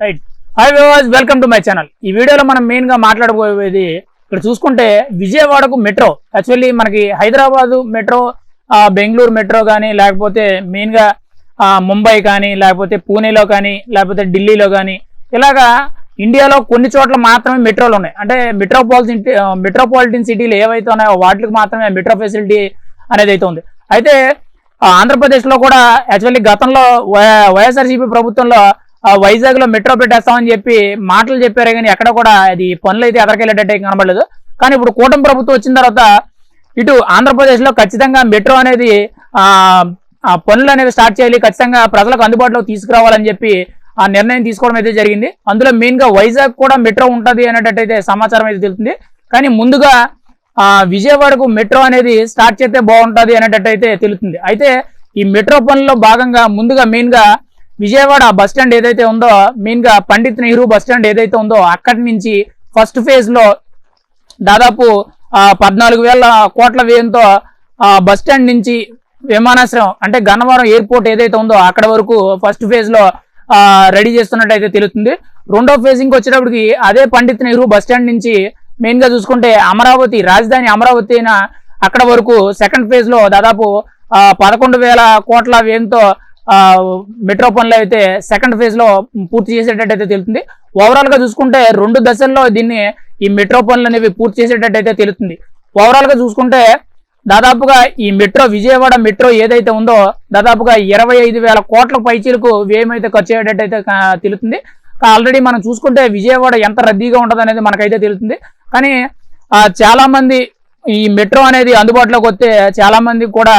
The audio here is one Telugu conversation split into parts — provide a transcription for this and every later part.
Right hi viewers welcome to my channel ఈ వీడియోలో మనం మెయిన్గా మాట్లాడబోయేది ఇక్కడ చూసుకుంటే విజయవాడకు మెట్రో యాక్చువల్లీ మనకి హైదరాబాద్ మెట్రో బెంగళూరు మెట్రో కానీ లేకపోతే మెయిన్గా ముంబై కానీ లేకపోతే పూణేలో కానీ లేకపోతే ఢిల్లీలో కానీ ఇలాగా ఇండియాలో కొన్ని చోట్ల మాత్రమే మెట్రోలు ఉన్నాయి. అంటే మెట్రోపాలిటన్ మెట్రోపాలిటన్ సిటీలు ఏవైతే ఉన్నాయో వాటికి మాత్రమే మెట్రో ఫెసిలిటీ అనేది అయితే ఉంది. అయితే ఆంధ్రప్రదేశ్లో కూడా యాక్చువల్లీ గతంలో వై- వైఎస్ఆర్సీపీ ప్రభుత్వంలో వైజాగ్లో మెట్రో పెట్టేస్తామని చెప్పి మాటలు చెప్పారే కానీ ఎక్కడ కూడా అది పనులు అయితే ఎదరికెళ్ళేటట్టు కనబడలేదు. కానీ ఇప్పుడు కూటమి ప్రభుత్వం వచ్చిన తర్వాత ఇటు ఆంధ్రప్రదేశ్లో ఖచ్చితంగా మెట్రో అనేది ఆ పనులు అనేవి స్టార్ట్ చేయాలి ఖచ్చితంగా ప్రజలకు అందుబాటులోకి తీసుకురావాలని చెప్పి ఆ నిర్ణయం తీసుకోవడం అయితే జరిగింది. అందులో మెయిన్గా వైజాగ్ కూడా మెట్రో ఉంటుంది అనేటట్టయితే సమాచారం అయితే తెలుస్తుంది. కానీ ముందుగా ఆ విజయవాడకు మెట్రో అనేది స్టార్ట్ చేస్తే బాగుంటుంది అనేటట్టయితే తెలుస్తుంది. అయితే ఈ మెట్రో పనుల్లో భాగంగా ముందుగా మెయిన్గా విజయవాడ బస్ స్టాండ్ ఏదైతే ఉందో మెయిన్గా పండిత్ నెహ్రూ బస్ స్టాండ్ ఏదైతే ఉందో అక్కడి నుంచి ఫస్ట్ ఫేజ్లో దాదాపు ఆ, పద్నాలుగు వేల కోట్ల వ్యయంతో ఆ, బస్ స్టాండ్ నుంచి విమానాశ్రయం అంటే గన్నవరం ఎయిర్పోర్ట్ ఏదైతే ఉందో అక్కడ వరకు ఫస్ట్ ఫేజ్లో ఆ, రెడీ చేస్తున్నట్టయితే తెలుస్తుంది. రెండో ఫేజింగ్ వచ్చేటప్పటికి అదే పండిత్ నెహ్రూ బస్ స్టాండ్ నుంచి మెయిన్గా చూసుకుంటే అమరావతి రాజధాని అమరావతి అయిన అక్కడ వరకు సెకండ్ ఫేజ్లో దాదాపు ఆ, పదకొండు వేల కోట్ల వ్యయంతో మెట్రో పనులు అయితే సెకండ్ ఫేజ్లో పూర్తి చేసేటట్టయితే తెలుస్తుంది ఓవరాల్గా చూసుకుంటే రెండు దశల్లో దీన్ని ఈ మెట్రో పనులు అనేవి పూర్తి చేసేటట్టయితే తెలుస్తుంది ఓవరాల్గా చూసుకుంటే దాదాపుగా ఈ మెట్రో విజయవాడ మెట్రో ఏదైతే ఉందో దాదాపుగా ఇరవై ఐదు వేల కోట్ల పైచీలకు వ్యయం అయితే ఖర్చు అయ్యేటట్టయితే కా- తెలుస్తుంది ఆల్రెడీ మనం చూసుకుంటే విజయవాడ ఎంత రద్దీగా ఉంటుంది అనేది మనకైతే తెలుస్తుంది కానీ చాలామంది ఈ మెట్రో అనేది అందుబాటులోకి వస్తే చాలామంది కూడా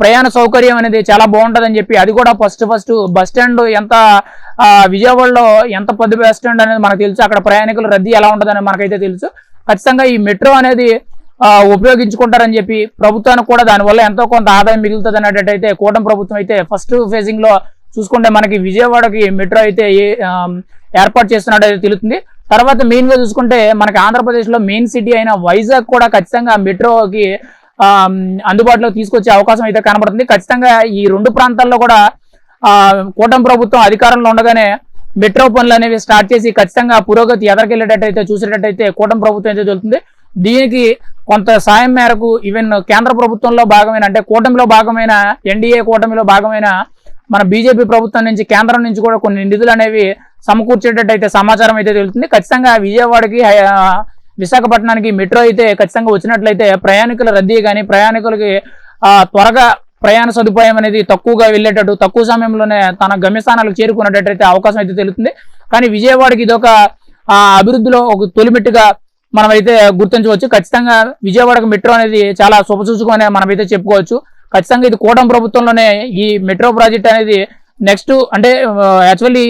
ప్రయాణ సౌకర్యం అనేది చాలా బాగుంటుందని చెప్పి అది కూడా ఫస్ట్ ఫస్ట్ బస్ స్టాండ్ ఎంత విజయవాడలో ఎంత పెద్ద బస్ స్టాండ్ అనేది మనకు తెలుసు. అక్కడ ప్రయాణికుల రద్దీ ఎలా ఉంటుందని మనకైతే తెలుసు. ఖచ్చితంగా ఈ మెట్రో అనేది ఉపయోగించుకుంటారని చెప్పి ప్రభుత్వానికి కూడా దానివల్ల ఎంతో కొంత ఆదాయం మిగులుతుంది అనేటట్టయితే కూటమి ప్రభుత్వం అయితే ఫస్ట్ ఫేజింగ్లో చూసుకుంటే మనకి విజయవాడకి మెట్రో అయితే ఏర్పాటు చేస్తున్నట్టు అయితే తెలుస్తుంది. తర్వాత మెయిన్గా చూసుకుంటే మనకి ఆంధ్రప్రదేశ్లో మెయిన్ సిటీ అయిన వైజాగ్ కూడా ఖచ్చితంగా మెట్రోకి అందుబాటులో తీసుకొచ్చే అవకాశం అయితే కనబడుతుంది. ఖచ్చితంగా ఈ రెండు ప్రాంతాల్లో కూడా కూటమి ప్రభుత్వం అధికారంలో ఉండగానే మెట్రో పనులు అనేవి స్టార్ట్ చేసి ఖచ్చితంగా పురోగతి ఎదరికెళ్ళేటట్టయితే చూసేటట్టయితే కూటమి ప్రభుత్వం అయితే జరుగుతుంది దీనికి కొంత సాయం మేరకు ఈవెన్ కేంద్ర ప్రభుత్వంలో భాగమైన అంటే కూటమిలో భాగమైన ఎన్డీఏ కూటమిలో భాగమైన మన బీజేపీ ప్రభుత్వం నుంచి కేంద్రం నుంచి కూడా కొన్ని నిధులు అనేవి సమకూర్చేటట్టయితే సమాచారం అయితే తెలుస్తుంది. ఖచ్చితంగా విజయవాడకి విశాఖపట్నానికి మెట్రో అయితే ఖచ్చితంగా వచ్చినట్లయితే ప్రయాణికుల రద్దీ కానీ ప్రయాణికులకి త్వరగా ప్రయాణ సదుపాయం అనేది తక్కువగా వెళ్ళేటట్టు తక్కువ సమయంలోనే తన గమ్యస్థానాలకు చేరుకునేటట్టయితే అవకాశం అయితే తెలుస్తుంది. కానీ విజయవాడకి ఇదొక అభివృద్ధిలో ఒక తొలిమెట్టుగా మనం అయితే గుర్తించవచ్చు. ఖచ్చితంగా విజయవాడకు మెట్రో అనేది చాలా శుభసూచకమని మనమైతే చెప్పుకోవచ్చు. ఖచ్చితంగా ఇది కూటమి ప్రభుత్వంలోనే ఈ మెట్రో ప్రాజెక్ట్ అనేది నెక్స్ట్ అంటే యాక్చువల్లీ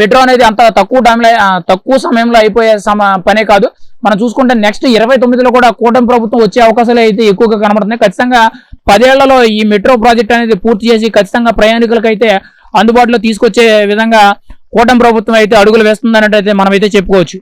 మెట్రో అనేది అంత తక్కువ టైంలో తక్కువ సమయంలో అయిపోయే సమ పనే కాదు. మనం చూసుకుంటే నెక్స్ట్ ఇరవై తొమ్మిదిలో కూడా కూటమి ప్రభుత్వం వచ్చే అవకాశాలు అయితే ఎక్కువగా కనబడుతున్నాయి. ఖచ్చితంగా పదేళ్ళలో ఈ మెట్రో ప్రాజెక్ట్ అనేది పూర్తి చేసి ఖచ్చితంగా ప్రయాణికులకైతే అందుబాటులో తీసుకొచ్చే విధంగా కూటమి ప్రభుత్వం అయితే అడుగులు వేస్తుందన్నట్టు అయితే మనం అయితే చెప్పుకోవచ్చు.